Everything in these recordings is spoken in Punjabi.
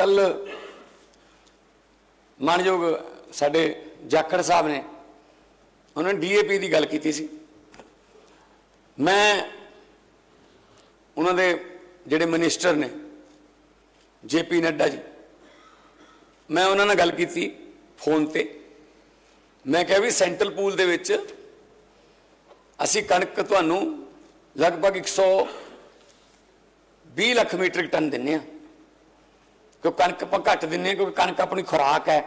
ਕੱਲ ਮਾਨਯੋਗ ਸਾਡੇ ਜਾਖੜ ਸਾਹਿਬ ਨੇ, ਉਹਨਾਂ ਨੇ ਡੀਏਪੀ ਦੀ ਗੱਲ ਕੀਤੀ ਸੀ। ਮੈਂ ਉਹਨਾਂ ਦੇ ਜਿਹੜੇ ਮਿਨਿਸਟਰ ਨੇ ਜੇਪੀ ਨੱਡਾ ਜੀ, ਮੈਂ ਉਹਨਾਂ ਨਾਲ ਗੱਲ ਕੀਤੀ ਫੋਨ ਤੇ। ਮੈਂ ਕਿਹਾ ਵੀ ਸੈਂਟਰਲ ਪੂਲ ਦੇ ਵਿੱਚ ਅਸੀਂ ਕਣਕ ਤੁਹਾਨੂੰ ਲਗਭਗ 120 ਲੱਖ ਮੀਟ੍ਰਿਕ ਟਨ ਦਿੰਨੇ ਆ ਕਿਉਂ ਕਣਕ ਆਪਾਂ ਘੱਟ ਦਿੰਨੇ ਆ ਕਿਉਂਕਿ ਕਣਕ ਆਪਣੀ ਖੁਰਾਕ ਹੈ।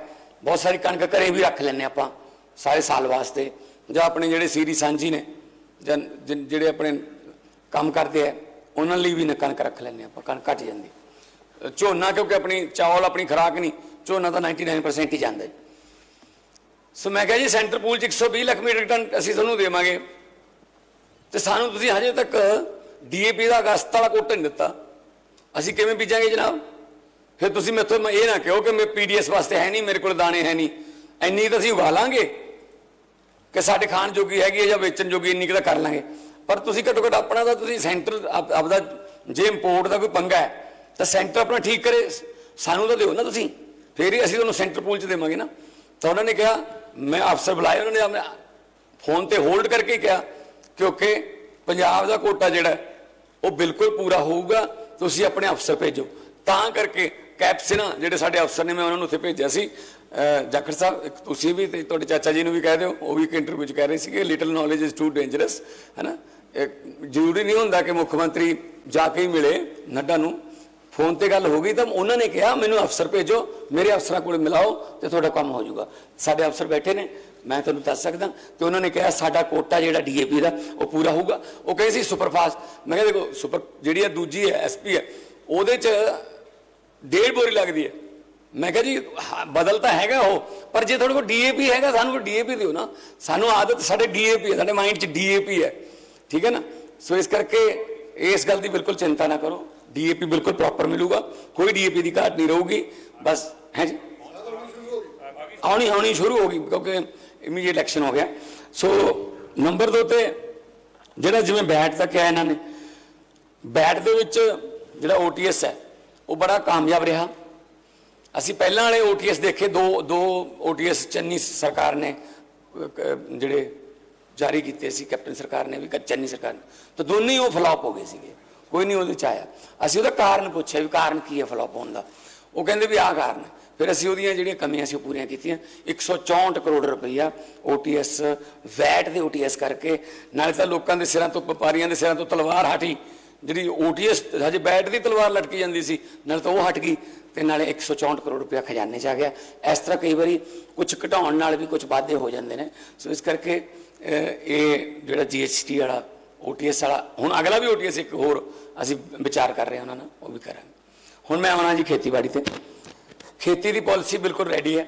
ਬਹੁਤ ਸਾਰੀ ਕਣਕ ਘਰੇ ਵੀ ਰੱਖ ਲੈਂਦੇ ਆਪਾਂ, ਸਾਰੇ ਸਾਲ ਵਾਸਤੇ। ਜਾਂ ਆਪਣੇ ਜਿਹੜੇ ਸੀਰੀ ਸਾਂਝੀ ਨੇ, ਜਾਂ ਜਿਹੜੇ ਆਪਣੇ ਕੰਮ ਕਰਦੇ ਆ, ਉਹਨਾਂ ਲਈ ਵੀ ਨਾ, ਕਣਕ ਰੱਖ ਲੈਂਦੇ ਆਪਾਂ, ਕਣਕ ਘਟ ਜਾਂਦੀ। ਝੋਨਾ ਕਿਉਂਕਿ ਆਪਣੀ ਚਾਵਲ ਆਪਣੀ ਖੁਰਾਕ ਨਹੀਂ, ਝੋਨਾ ਤਾਂ 99% ਹੀ ਜਾਂਦਾ ਸੋ ਮੈਂ ਕਿਹਾ ਜੀ, ਸੈਂਟਰ ਪੂਲ ਚ 120 ਲੱਖ ਮੀਟਰ ਟਨ ਅਸੀਂ ਤੁਹਾਨੂੰ ਦੇਵਾਂਗੇ। ਤੇ ਸਾਨੂੰ ਤੁਸੀਂ ਹਜੇ ਤੱਕ ਡੀਏਪੀ ਦਾ ਅਗਸਤ ਵਾਲਾ ਕੋਟਾ ਨਹੀਂ ਦਿੱਤਾ। ਅਸੀਂ ਕਿਵੇਂ ਬੀਜਾਂਗੇ ਜਨਾਬ? ਫਿਰ ਤੁਸੀਂ ਮੈਥੋਂ ਮੈਂ ਇਹ ਨਾ ਕਹੋ ਕਿ ਮੈਂ ਪੀਡੀਐਸ ਵਾਸਤੇ ਹੈ ਨਹੀਂ, ਮੇਰੇ ਕੋਲ ਦਾਣੇ ਹੈ ਨਹੀਂ। ਇੰਨੀ ਤਾਂ ਅਸੀਂ ਉਗਾ ਲਾਂਗੇ ਕਿ ਸਾਡੇ ਖਾਣ ਜੋਗੀ ਹੈਗੀ ਹੈ ਜਾਂ ਵੇਚਣ ਜੋਗੀ ਇੰਨੀ ਕੁ ਤਾਂ ਕਰ ਲਾਂਗੇ। ਪਰ ਤੁਸੀਂ ਘੱਟੋ ਘੱਟ ਆਪਣਾ ਤਾਂ ਤੁਸੀਂ ਸੈਂਟਰ ਆਪਦਾ ਜੇ ਇੰਪੋਰਟ ਦਾ ਕੋਈ ਪੰਗਾ ਹੈ, ਤਾਂ ਸੈਂਟਰ ਆਪਣਾ ਠੀਕ ਕਰੇ। ਸਾਨੂੰ ਤਾਂ ਦਿਓ ਨਾ ਤੁਸੀਂ। ਫੇਰ ਹੀ ਅਸੀਂ ਤੁਹਾਨੂੰ ਸੈਂਟਰ ਪੂਲ ਚ ਦੇਵਾਂਗੇ ਨਾ। ਤਾਂ ਉਹਨਾਂ ਨੇ ਕਿਹਾ, ਮੈਂ ਅਫਸਰ ਬੁਲਾਏ ਉਹਨਾਂ ਨੇ ਆਪਣੇ ਫੋਨ ਤੇ ਹੋਲਡ ਕਰਕੇ ਕਿਹਾ ਕਿਉਂਕਿ ਪੰਜਾਬ ਦਾ ਕੋਟਾ ਜਿਹੜਾ ਉਹ ਬਿਲਕੁਲ ਪੂਰਾ ਹੋਊਗਾ, ਤੁਸੀਂ ਆਪਣੇ ਅਫਸਰ ਭੇਜੋ। ਤਾਂ ਕਰਕੇ ਕੈਪਸਿਨਾ ਜਿਹੜੇ ਸਾਡੇ ਅਫਸਰ ਨੇ, ਮੈਂ ਉਹਨਾਂ ਨੂੰ ਉੱਥੇ ਭੇਜਿਆ ਸੀ। ਜਾਖੜ ਸਾਹਿਬ, ਇੱਕ ਤੁਸੀਂ ਵੀ ਤੇ ਤੁਹਾਡੇ ਚਾਚਾ ਜੀ ਨੂੰ ਵੀ ਕਹਿ ਦਿਓ, ਉਹ ਵੀ ਇੱਕ ਇੰਟਰਵਿਊ 'ਚ ਕਹਿ ਰਹੇ ਸੀਗੇ little knowledge is too dangerous ਹੈਨਾ? ਇਹ ਜ਼ਰੂਰੀ ਨਹੀਂ ਹੁੰਦਾ ਕਿ ਮੁੱਖ ਮੰਤਰੀ ਜਾ ਕੇ ਹੀ ਮਿਲੇ ਨੱਡਾ ਨੂੰ। ਫੋਨ ਤੇ ਗੱਲ ਹੋ ਗਈ ਤਾਂ ਉਹਨਾਂ ਨੇ ਕਿਹਾ, ਮੈਨੂੰ ਅਫਸਰ ਭੇਜੋ, ਮੇਰੇ ਅਫਸਰਾਂ ਕੋਲ ਮਿਲਾਓ ਤੇ ਤੁਹਾਡਾ ਕੰਮ ਹੋ ਜਾਊਗਾ। ਸਾਡੇ ਅਫਸਰ ਬੈਠੇ ਨੇ, ਮੈਂ ਤੁਹਾਨੂੰ ਦੱਸ ਸਕਦਾ, ਤੇ ਉਹਨਾਂ ਨੇ ਕਿਹਾ, ਸਾਡਾ ਕੋਟਾ ਜਿਹੜਾ ਡੀਏਪੀ ਦਾ, ਉਹ ਪੂਰਾ ਹੋਊਗਾ। ਉਹ ਕਹੇ ਸੀ ਸੁਪਰਫਾਸਟ ਮੈਂ ਕਿਹਾ, ਦੇਖੋ, ਸੁਪਰ, ਜਿਹੜੀ ਆ ਦੂਜੀ ਹੈ, ਐਸਪੀ ਹੈ, ਉਹਦੇ 'ਚ ਡੇਢ ਬੋਰੀ ਲੱਗਦੀ ਹੈ। ਮੈਂ ਕਿਹਾ ਜੀ ਹਾਂ, ਬਦਲ ਤਾਂ ਹੈਗਾ ਉਹ ਪਰ ਜੇ ਤੁਹਾਡੇ ਕੋਲ ਡੀਏਪੀ ਹੈਗਾ ਸਾਨੂੰ ਕੋਈ ਡੀਏਪੀ ਦਿਓ ਨਾ। ਸਾਨੂੰ ਆਦਤ ਸਾਡੇ ਡੀਏਪੀ ਹੈ ਸਾਡੇ ਮਾਈਂਡ 'ਚ ਡੀਏਪੀ ਹੈ। ਠੀਕ ਹੈ ਨਾ? ਸੋ ਇਸ ਕਰਕੇ ਇਸ ਗੱਲ ਦੀ ਬਿਲਕੁਲ ਚਿੰਤਾ ਨਾ ਕਰੋ। ਡੀਏਪੀ ਬਿਲਕੁਲ ਪ੍ਰੋਪਰ ਮਿਲੂਗਾ। ਕੋਈ ਡੀਏਪੀ ਦੀ ਘਾਟ ਨਹੀਂ ਰਹੂਗੀ। ਬਸ ਹੈ ਜੀ? ਆਉਣੀ ਆਉਣੀ ਸ਼ੁਰੂ ਹੋ ਗਈ ਕਿਉਂਕਿ ਇਮੀਡੀਏਟ ਇਲੈਕਸ਼ਨ ਹੋ ਗਿਆ। ਸੋ ਨੰਬਰ 2 ਤੇ ਜਿਹੜਾ ਜਿਵੇਂ ਬੈਟ ਤੱਕ ਆਇਆ ਇਹਨਾਂ ਨੇ। ਬੈਟ ਦੇ ਵਿੱਚ ਜਿਹੜਾ OTS ਹੈ ਉਹ ਬੜਾ ਕਾਮਯਾਬ ਰਿਹਾ। ਅਸੀਂ ਪਹਿਲਾਂ ਵਾਲੇ OTS ਦੇਖੇ, ਦੋ ਦੋ OTS ਚੰਨੀ ਸਰਕਾਰ ਨੇ ਜਿਹੜੇ ਜਾਰੀ ਕੀਤੇ ਸੀ, ਕੈਪਟਨ ਸਰਕਾਰ ਨੇ ਵੀ, ਕ- ਚੰਨੀ ਸਰਕਾਰ ਨੇ। ਤਾਂ ਦੋਨੇ ਹੀ ਉਹ ਫਲॉप ਹੋ ਗਏ ਸੀਗੇ। ਕੋਈ ਨਹੀਂ ਉਹਦੇ ਚ ਆਇਆ। ਅਸੀਂ ਉਹਦਾ ਕਾਰਨ ਪੁੱਛਿਆ ਵੀ ਕਾਰਨ ਕੀ ਹੈ ਫਲॉप ਹੋਣ ਦਾ। ਉਹ ਕਹਿੰਦੇ ਵੀ ਆਹ ਕਾਰਨ ਫਿਰ ਅਸੀਂ ਉਹਦੀਆਂ ਜਿਹੜੀਆਂ ਕਮੀਆਂ ਸੀ ਉਹ ਪੂਰੀਆਂ ਕੀਤੀਆਂ। 164 ਕਰੋੜ ਰੁਪਈਆ OTS ਵੈਟ ਦੇ OTS ਕਰਕੇ, ਨਾਲੇ ਤਾਂ ਲੋਕਾਂ ਦੇ ਸਿਰਾਂ ਤੋਂ, ਵਪਾਰੀਆਂ ਦੇ ਸਿਰਾਂ ਤੋਂ ਤਲਵਾਰ ਹਟੀ। ਜਿਹੜੀ OTS ਹਜੇ ਬੈਟ ਦੀ ਤਲਵਾਰ ਲਟਕੀ ਜਾਂਦੀ ਸੀ, ਨਾਲੇ ਤਾਂ ਉਹ ਹਟ ਗਈ ਤੇ ਨਾਲੇ 164 ਕਰੋੜ ਰੁਪਇਆ ਖਜ਼ਾਨੇ 'ਚ ਆ ਗਿਆ। ਇਸ ਤਰ੍ਹਾਂ ਕਈ ਵਾਰੀ ਕੁਝ ਘਟਾਉਣ ਨਾਲ ਵੀ ਕੁਝ ਵਾਧੇ ਹੋ ਜਾਂਦੇ ਨੇ। ਸੋ ਇਸ ਕਰਕੇ ਇਹ ਜਿਹੜਾ GST ਵਾਲਾ OTS ਵਾਲਾ, ਹੁਣ ਅਗਲਾ ਵੀ OTS ਇੱਕ ਹੋਰ ਅਸੀਂ ਵਿਚਾਰ ਕਰ ਰਹੇ ਹਾਂ ਉਹਨਾਂ ਨਾਲ, ਉਹ ਵੀ ਕਰਾਂਗੇ। ਹੁਣ ਮੈਂ ਆਉਣਾ ਜੀ ਖੇਤੀਬਾੜੀ ਤੇ। ਖੇਤੀ ਦੀ ਪਾਲਿਸੀ ਬਿਲਕੁਲ ਰੈਡੀ ਹੈ।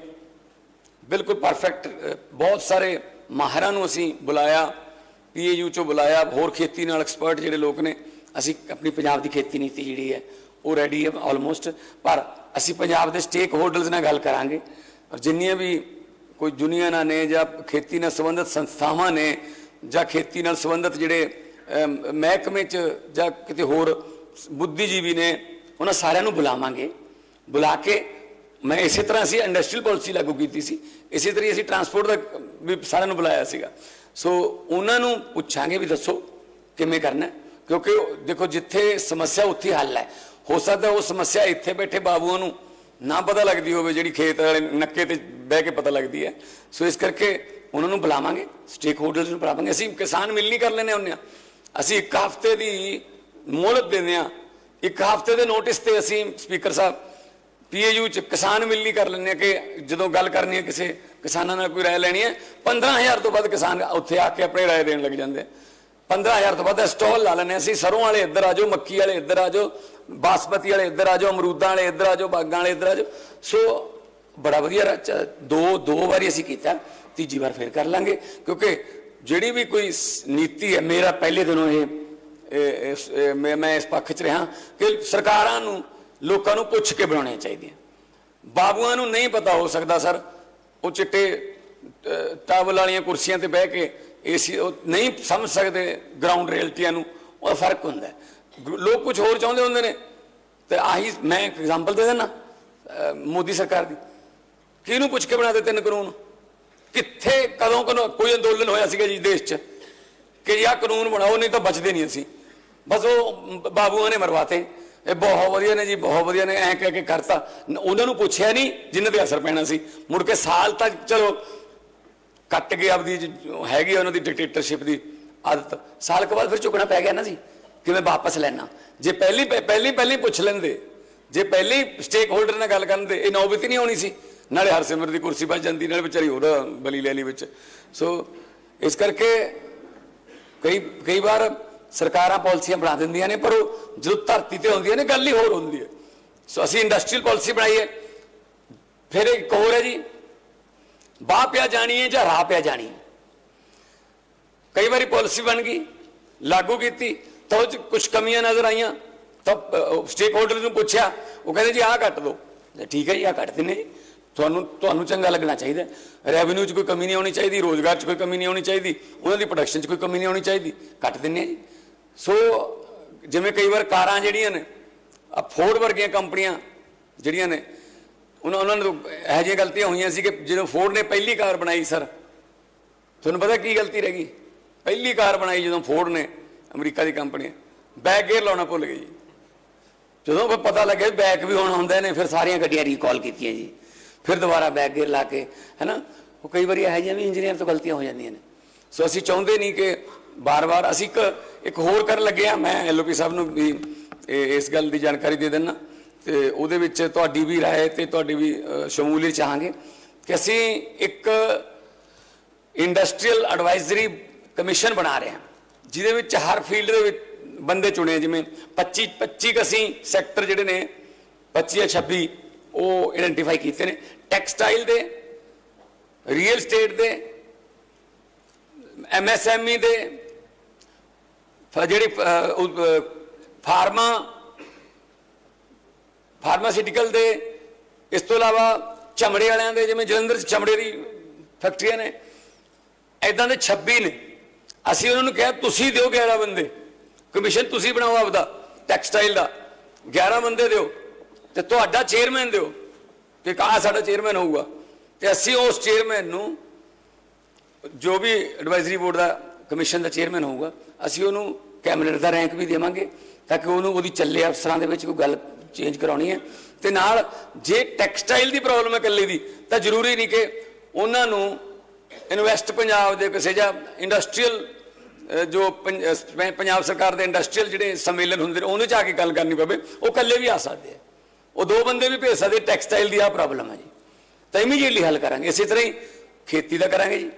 ਬਿਲਕੁਲ ਪਰਫੈਕਟ ਬਹੁਤ ਸਾਰੇ ਮਾਹਰਾਂ ਨੂੰ ਅਸੀਂ ਬੁਲਾਇਆ, ਪੀਏਯੂ ਚੋਂ ਬੁਲਾਇਆ, ਹੋਰ ਖੇਤੀ ਨਾਲ ਐਕਸਪਰਟ ਜਿਹੜੇ ਲੋਕ ਨੇ ਅਸੀਂ ਆਪਣੀ ਪੰਜਾਬ ਦੀ ਖੇਤੀ ਨੀਤੀ ਜਿਹੜੀ ਹੈ, ਉਹ ਰੈਡੀ ਹੈ ਆਲਮੋਸਟ ਪਰ ਅਸੀਂ ਪੰਜਾਬ ਦੇ ਸਟੇਕ ਹੋਲਡਰਸ ਨਾਲ ਗੱਲ ਕਰਾਂਗੇ। ਔਰ ਜਿੰਨੀਆਂ ਵੀ ਕੋਈ ਯੂਨੀਅਨਾਂ ਨੇ ਜਾਂ ਖੇਤੀ ਨਾਲ ਸੰਬੰਧਿਤ ਸੰਸਥਾਵਾਂ ਨੇ ਜਾਂ ਖੇਤੀ ਨਾਲ ਸੰਬੰਧਿਤ ਜਿਹੜੇ ਮਹਿਕਮੇ 'ਚ ਜਾਂ ਕਿਤੇ ਹੋਰ ਬੁੱਧੀਜੀਵੀ ਨੇ, ਉਹਨਾਂ ਸਾਰਿਆਂ ਨੂੰ ਬੁਲਾਵਾਂਗੇ। ਬੁਲਾ ਕੇ ਮੈਂ ਇਸੇ ਤਰ੍ਹਾਂ ਅਸੀਂ ਇੰਡਸਟਰੀਅਲ ਪਾਲਿਸੀ ਲਾਗੂ ਕੀਤੀ ਸੀ। ਇਸੇ ਤਰ੍ਹਾਂ ਅਸੀਂ ਟਰਾਂਸਪੋਰਟ ਦਾ ਵੀ ਸਾਰਿਆਂ ਨੂੰ ਬੁਲਾਇਆ ਸੀਗਾ। ਸੋ ਉਹਨਾਂ ਨੂੰ ਪੁੱਛਾਂਗੇ ਵੀ ਦੱਸੋ ਕਿਵੇਂ ਕਰਨਾ ਕਿਉਂਕਿ ਦੇਖੋ ਜਿੱਥੇ ਸਮੱਸਿਆ ਉੱਥੇ ਹੱਲ ਹੈ। ਹੋ ਸਕਦਾ ਉਹ ਸਮੱਸਿਆ ਇੱਥੇ ਬੈਠੇ ਬਾਬੂਆਂ ਨੂੰ ਨਾ ਪਤਾ ਲੱਗਦੀ ਹੋਵੇ ਜਿਹੜੀ ਖੇਤ ਵਾਲੇ ਨੱਕੇ ਤੇ ਬਹਿ ਕੇ ਪਤਾ ਲੱਗਦੀ ਹੈ। ਸੋ ਇਸ ਕਰਕੇ ਉਹਨਾਂ ਨੂੰ ਬੁਲਾਵਾਂਗੇ ਸਟੇਕ ਹੋਲਡਰਸ ਨੂੰ ਬੁਲਾਵਾਂਗੇ। ਅਸੀਂ ਕਿਸਾਨ ਮਿਲ ਨਹੀਂ ਕਰ ਲੈਨੇ ਹੁੰਦੇ ਆ ਅਸੀਂ ਇੱਕ ਹਫ਼ਤੇ ਦੀ ਮੋਹਲਤ ਦਿੰਦੇ ਆ ਇੱਕ ਹਫ਼ਤੇ ਦੇ ਨੋਟਿਸ ਤੇ ਅਸੀਂ ਸਪੀਕਰ ਸਾਹਿਬ ਪੀਏਯੂ ਚ ਕਿਸਾਨ ਮਿਲ ਨਹੀਂ ਕਰ ਲੈਂਦੇ ਕਿ ਜਦੋਂ ਗੱਲ ਕਰਨੀ ਹੈ ਕਿਸੇ ਕਿਸਾਨਾਂ ਨਾਲ ਕੋਈ ਰਾਏ ਲੈਣੀ ਹੈ 15000 ਤੋਂ ਵੱਧ ਕਿਸਾਨ ਉੱਥੇ ਆ ਕੇ ਆਪਣੀ ਰਾਏ ਦੇਣ ਲੱਗ ਜਾਂਦੇ 15000 ਤੋਂ ਵੱਧ ਸਟਾਲ ਲਾ ਲੈਂਦੇ ਹਾਂ ਅਸੀਂ। ਸਰੋਂ ਵਾਲੇ ਇੱਧਰ ਆ ਜਾਓ, ਮੱਕੀ ਵਾਲੇ ਇੱਧਰ ਆ ਜਾਓ, ਬਾਸਮਤੀ ਵਾਲੇ ਇੱਧਰ ਆ ਜਾਓ, ਅਮਰੂਦਾਂ ਵਾਲੇ ਇੱਧਰ ਆ ਜਾਓ, ਬਾਗਾਂ ਵਾਲੇ ਇੱਧਰ ਆ ਜਾਓ। ਸੋ ਬੜਾ ਵਧੀਆ ਦੋ ਦੋ ਵਾਰੀ ਅਸੀਂ ਕੀਤਾ, ਤੀਜੀ ਵਾਰ ਫੇਰ ਕਰ ਲਾਂਗੇ। ਕਿਉਂਕਿ ਜਿਹੜੀ ਵੀ ਕੋਈ ਨੀਤੀ ਹੈ, ਮੇਰਾ ਪਹਿਲੇ ਦਿਨੋਂ ਇਹ ਮੈਂ ਇਸ ਪੱਖ 'ਚ ਰਿਹਾ ਕਿ ਸਰਕਾਰਾਂ ਨੂੰ ਲੋਕਾਂ ਨੂੰ ਪੁੱਛ ਕੇ ਬਣਾਉਣੀਆਂ ਚਾਹੀਦੀਆਂ। ਬਾਬੂਆਂ ਨੂੰ ਨਹੀਂ ਪਤਾ ਹੋ ਸਕਦਾ, ਸਰ, ਉਹ ਚਿੱਟੇ ਟਾਵਲ ਵਾਲੀਆਂ ਕੁਰਸੀਆਂ ਤੇ ਬਹਿ ਕੇ ਏਸੀ, ਉਹ ਨਹੀਂ ਸਮਝ ਸਕਦੇ ਗਰਾਊਂਡ ਰਿਐਲਿਟੀਆਂ ਨੂੰ, ਉਹ ਫ਼ਰਕ ਹੁੰਦਾ। ਲੋਕ ਕੁਝ ਹੋਰ ਚਾਹੁੰਦੇ ਹੁੰਦੇ ਨੇ, ਤੇ ਆਹੀ ਮੈਂ ਇੱਕ ਐਗਜ਼ਾਮਪਲ ਦੇ ਦੇਣਾ ਮੋਦੀ ਸਰਕਾਰ ਦੀ। ਕਿਹਨੂੰ ਪੁੱਛ ਕੇ ਬਣਾ ਬਣਾਦੇ ਤਿੰਨ ਕਾਨੂੰਨ? ਕਿੱਥੇ, ਕਦੋਂ ਕਦੋਂ? ਕੋਈ ਅੰਦੋਲਨ ਹੋਇਆ ਸੀਗਾ ਜੀ ਦੇਸ਼ 'ਚ, ਕਿ ਆਹ ਕਾਨੂੰਨ ਬਣਾਓ, ਨਹੀਂ ਤਾਂ ਬਚਦੇ ਨਹੀਂ ਅਸੀਂ। ਬਸ ਉਹ ਬਾਬੂਆਂ ਨੇ ਮਰਵਾਤੇ। ਇਹ ਬਹੁਤ ਵਧੀਆ ਨੇ ਜੀ, ਬਹੁਤ ਵਧੀਆ ਨੇ, ਐਂ ਕਹਿ ਕੇ ਕਰਤਾ। ਉਹਨਾਂ ਨੂੰ ਪੁੱਛਿਆ ਨਹੀਂ, ਜਿਨ੍ਹਾਂ 'ਤੇ ਅਸਰ ਪੈਣਾ ਸੀ। ਮੁੜ ਕੇ ਸਾਲ ਤੱਕ, ਚਲੋ ਕੱਟ ਕੇ ਆਪਦੀ ਹੈਗੀ ਆ ਉਹਨਾਂ ਦੀ ਡਿਕਟੇਟਰਸ਼ਿਪ ਦੀ ਆਦਤ। ਸਾਲ ਕੁ ਬਾਅਦ ਫਿਰ ਝੁਕਣਾ ਪੈ ਗਿਆ ਨਾ ਜੀ, ਕਿ ਮੈਂ ਵਾਪਸ ਲੈਣਾ ਜੇ ਪਹਿਲੀ ਪਹਿਲੀ ਪਹਿਲੀ ਪੁੱਛ ਲੈਂਦੇ, ਜੇ ਪਹਿਲੀ ਸਟੇਕ ਹੋਲਡਰ ਨਾਲ ਗੱਲ ਕਰਨ ਦੇ ਇਹ ਨੌਬਤ ਹੀ ਨਹੀਂ ਆਉਣੀ ਸੀ। ਨਾਲੇ ਹਰਸਿਮਰ ਦੀ ਕੁਰਸੀ ਬਚ ਜਾਂਦੀ, ਨਾਲੇ ਵਿਚਾਰੀ ਹੋਰ ਬਲੀ ਲੈ ਲਈ ਵਿੱਚ। ਸੋ ਇਸ ਕਰਕੇ ਕਈ ਕਈ ਵਾਰ ਸਰਕਾਰਾਂ ਪਾਲਿਸੀਆਂ ਬਣਾ ਦਿੰਦੀਆਂ ਨੇ, ਪਰ ਉਹ ਜਦੋਂ ਧਰਤੀ ਤੇ ਆਉਂਦੀਆਂ ਨੇ, ਗੱਲ ਹੀ ਹੋਰ ਹੁੰਦੀ ਹੈ। ਸੋ ਅਸੀਂ ਇੰਡਸਟਰੀਅਲ ਪਾਲਿਸੀ ਬਣਾਈ ਹੈ। ਫਿਰ ਇੱਕ ਹੋਰ ਹੈ ਜੀ ਬਾਹ ਪਿਆ ਜਾਣੀ ਹੈ ਜਾਂ ਰਾਹ ਪਿਆ ਜਾਣੀ ਹੈ? ਕਈ ਵਾਰੀ ਪਾਲਿਸੀ ਬਣ ਗਈ, ਲਾਗੂ ਕੀਤੀ, ਤਾਂ ਉਹ 'ਚ ਕੁਝ ਕਮੀਆਂ ਨਜ਼ਰ ਆਈਆਂ, ਤਾਂ ਸਟੇਕ ਹੋਲਡਰ ਨੂੰ ਪੁੱਛਿਆ, ਉਹ ਕਹਿੰਦੇ ਜੀ ਆਹ ਕੱਟ ਦਿਓ ਠੀਕ ਹੈ ਜੀ, ਆਹ ਕੱਟ ਦਿੰਨੇ ਜੀ। ਤੁਹਾਨੂੰ ਤੁਹਾਨੂੰ ਚੰਗਾ ਲੱਗਣਾ ਚਾਹੀਦਾ ਰੈਵਨਿਊ 'ਚ ਕੋਈ ਕਮੀ ਨਹੀਂ ਆਉਣੀ ਚਾਹੀਦੀ, ਰੋਜ਼ਗਾਰ 'ਚ ਕੋਈ ਕਮੀ ਨਹੀਂ ਆਉਣੀ ਚਾਹੀਦੀ, ਉਹਨਾਂ ਦੀ ਪ੍ਰੋਡਕਸ਼ਨ 'ਚ ਕੋਈ ਕਮੀ ਨਹੀਂ ਆਉਣੀ ਚਾਹੀਦੀ। ਕੱਟ ਦਿੰਨੇ ਜੀ। ਸੋ ਜਿਵੇਂ ਕਈ ਵਾਰ ਕਾਰਾਂ ਜਿਹੜੀਆਂ ਨੇ ਆ ਫੋਰਡ ਵਰਗੀਆਂ ਕੰਪਨੀਆਂ ਜਿਹੜੀਆਂ ਨੇ ਉਹਨਾਂ ਉਹਨਾਂ ਨੂੰ ਇਹੋ ਜਿਹੀਆਂ ਗਲਤੀਆਂ ਹੋਈਆਂ ਸੀ ਕਿ ਜਦੋਂ ਫੋਰਡ ਨੇ ਪਹਿਲੀ ਕਾਰ ਬਣਾਈ ਸਰ, ਤੁਹਾਨੂੰ ਪਤਾ ਕੀ ਗਲਤੀ ਰਹਿ ਗਈ? ਪਹਿਲੀ ਕਾਰ ਬਣਾਈ ਜਦੋਂ ਫੋਰਡ ਨੇ ਅਮਰੀਕਾ ਦੀ ਕੰਪਨੀ, ਬੈਕ ਗੇਅਰ ਲਾਉਣਾ ਭੁੱਲ ਗਈ ਜੀ। ਜਦੋਂ ਫਿਰ ਪਤਾ ਲੱਗਿਆ ਬੈਕ ਵੀ ਹੋਣਾ ਹੁੰਦਾ ਨੇ, ਫਿਰ ਸਾਰੀਆਂ ਗੱਡੀਆਂ ਰੀਕਾਲ ਕੀਤੀਆਂ ਜੀ। ਫਿਰ ਦੁਬਾਰਾ ਬੈਕ ਗੇਅਰ ਲਾ ਕੇ, ਹੈਨਾ? ਉਹ ਕਈ ਵਾਰੀ ਇਹੋ ਜਿਹੀਆਂ ਵੀ ਇੰਜੀਨੀਅਰ ਤੋਂ ਗਲਤੀਆਂ ਹੋ ਜਾਂਦੀਆਂ ਨੇ। ਸੋ ਅਸੀਂ ਚਾਹੁੰਦੇ ਨਹੀਂ ਕਿ ਬਾਰ-ਬਾਰ ਅਸੀਂ ਇੱਕ ਇੱਕ ਹੋਰ ਕਰਨ ਲੱਗੇ ਆ ਮੈਂ ਐਲਓਪੀ ਸਾਹਿਬ ਨੂੰ ਵੀ ਇਹ- ਇਸ ਗੱਲ ਦੀ ਜਾਣਕਾਰੀ ਦੇ ਦਿੰਨਾ ਤੇ ਉਹਦੇ ਵਿੱਚ ਤੁਹਾਡੀ ਵੀ ਰਾਏ ਤੇ ਤੁਹਾਡੀ ਵੀ ਅ, ਸ਼ਮੂਲੀਅਤ ਚਾਹਾਂਗੇ ਕਿ ਅਸੀਂ ਇੱਕ ਇੰਡਸਟਰੀਅਲ ਐਡਵਾਈਜ਼ਰੀ ਕਮਿਸ਼ਨ ਬਣਾ ਰਹੇ ਹਾਂ ਜਿਹਦੇ ਵਿੱਚ ਹਰ ਫੀਲਡ ਦੇ ਵਿੱਚ ਬੰਦੇ ਚੁਣੇ ਜਿਵੇਂ 25 25 ਕੁ ਅਸੀਂ ਸੈਕਟਰ ਜਿਹੜੇ ਨੇ 25 ਜਾਂ 26 ਉਹ ਆਇਡੈਂਟੀਫਾਈ ਕੀਤੇ ਨੇ। ਟੈਕਸਟਾਈਲ ਦੇ ਰੀਅਲ ਸਟੇਟ ਦੇ ਐਮਐਸਐਮਈ E ਦੇ ਫ- ਜਿਹੜੀ ਅਹ, ਫਾਰਮਾ ਫਾਰਮਾਸਿਊਟੀਕਲ ਦੇ, ਇਸ ਤੋਂ ਇਲਾਵਾ ਚਮੜੇ ਵਾਲਿਆਂ ਦੇ, ਜਿਵੇਂ ਜਲੰਧਰ 'ਚ ਚਮੜੇ ਦੀ ਫੈਕਟਰੀਆਂ ਨੇ ਐਦਾਂ ਦੇ 26 ਨੇ। ਅਸੀਂ ਉਹਨਾਂ ਨੂੰ ਕਿਹਾ, ਤੁਸੀਂ ਦਿਓ 11 ਬੰਦੇ। ਕਮਿਸ਼ਨ ਤੁਸੀਂ ਬਣਾਓ ਆਪਦਾ ਟੈਕਸਟਾਈਲ ਦਾ। 11 ਬੰਦੇ ਦਿਓ ਤੇ ਤੁਹਾਡਾ ਚੇਅਰਮੈਨ ਦਿਓ ਕਿ ਕਾ ਸਾਡਾ ਚੇਅਰਮੈਨ ਹੋਊਗਾ। ਤੇ ਅਸੀਂ ਉਸ ਚੇਅਰਮੈਨ ਨੂੰ ਜੋ ਵੀ ਐਡਵਾਈਜ਼ਰੀ ਬੋਰਡ ਦਾ ਕਮਿਸ਼ਨ ਦਾ ਚੇਅਰਮੈਨ ਹੋਊਗਾ, ਅਸੀਂ ਉਹਨੂੰ ਕੈਬਨਿਟ ਦਾ ਰੈਂਕ ਵੀ ਦੇਵਾਂਗੇ, ਤਾਂ ਕਿ ਉਹਨੂੰ ਉਹਦੀ ਚੱਲੇ ਅਫਸਰਾਂ ਦੇ ਵਿੱਚ ਕੋਈ ਗੱਲ ਚੇਂਜ ਕਰਾਉਣੀ ਹੈ। ਤੇ ਨਾਲ ਜੇ ਟੈਕਸਟਾਈਲ ਦੀ ਪ੍ਰੋਬਲਮ ਹੈ ਇਕੱਲੇ ਦੀ, ਤਾਂ ਜ਼ਰੂਰੀ ਨਹੀਂ ਕਿ ਉਹਨਾਂ ਨੂੰ ਇਨਵੈਸਟ ਪੰਜਾਬ ਦੇ ਕਿਸੇ ਜਾਂ ਇੰਡਸਟਰੀਅਲ ਜੋ ਪੰਜਾਬ ਸਰਕਾਰ ਦੇ ਇੰਡਸਟਰੀਅਲ ਜਿਹੜੇ ਸੰਮੇਲਨ ਹੁੰਦੇ ਨੇ ਉਹਦੇ ਚ ਆ ਕੇ ਗੱਲ ਕਰਨੀ ਪਵੇ। ਉਹ ਇਕੱਲੇ ਵੀ ਆ ਸਕਦੇ ਆ। ਉਹ ਦੋ ਬੰਦੇ ਵੀ ਭੇਜ ਸਕਦੇ ਟੈਕਸਟਾਈਲ ਦੀ ਆ ਪ੍ਰੋਬਲਮ ਹੈ ਜੀ। ਤਾਂ ਇਮੀਡੀਏਟਲੀ ਹੱਲ ਕਰਾਂਗੇ। ਇਸੇ ਤਰ੍ਹਾਂ ਹੀ ਖੇਤੀ ਦਾ ਕਰਾਂਗੇ ਜੀ।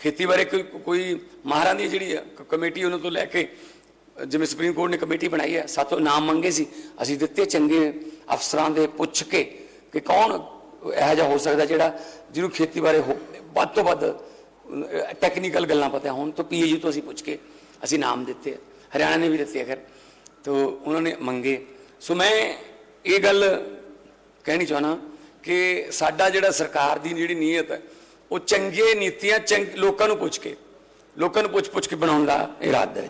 ਖੇਤੀ ਬਾਰੇ ਕੋਈ ਕੋਈ ਮਾਹਰਾਂ ਦੀ ਜਿਹੜੀ ਕਮੇਟੀ ਉਹਨਾਂ ਤੋਂ ਲੈ ਕੇ ਜਿਵੇਂ ਸੁਪਰੀਮ ਕੋਰਟ ਨੇ ਕਮੇਟੀ ਬਣਾਈ ਹੈ ਸਾਤੋਂ ਨਾਮ ਮੰਗੇ ਸੀ, ਅਸੀਂ ਦਿੱਤੇ ਚੰਗੇ ਅਫਸਰਾਂ ਦੇ ਪੁੱਛ ਕੇ ਕਿ ਕੌਣ ਇਹੋ ਜਿਹਾ ਹੋ ਸਕਦਾ ਜਿਹੜਾ ਜਿਹਨੂੰ ਖੇਤੀ ਬਾਰੇ ਹੋ- ਵੱਧ ਤੋਂ ਵੱਧ ਟੈਕਨੀਕਲ ਗੱਲਾਂ ਪਤਾ ਹੋਣ ਤੋਂ ਪੀਏਯੂ ਤੋਂ ਅਸੀਂ ਪੁੱਛ ਕੇ ਅਸੀਂ ਨਾਮ ਦਿੱਤੇ ਹਰਿਆਣਾ ਨੇ ਵੀ ਦਿੱਤੇ ਅਖਰ ਤੋਂ ਉਹਨਾਂ ਨੇ ਮੰਗੇ। ਸੋ ਮੈਂ ਇਹ ਗੱਲ ਕਹਿਣੀ ਚਾਹਣਾ ਕਿ ਸਾਡਾ ਜਿਹੜਾ ਸਰਕਾਰ ਦੀ ਜਿਹੜੀ ਨੀਅਤ ਹੈ, ਉਹ ਚੰਗੇ ਨੀਤੀਆਂ ਚੰਗ ਲੋਕਾਂ ਨੂੰ ਪੁੱਛ ਕੇ ਲੋਕਾਂ ਨੂੰ ਪੁੱਛ ਪੁੱਛ ਕੇ ਬਣਾਉਣ ਦਾ ਇਰਾਦਾ ਹੈ ਜੀ।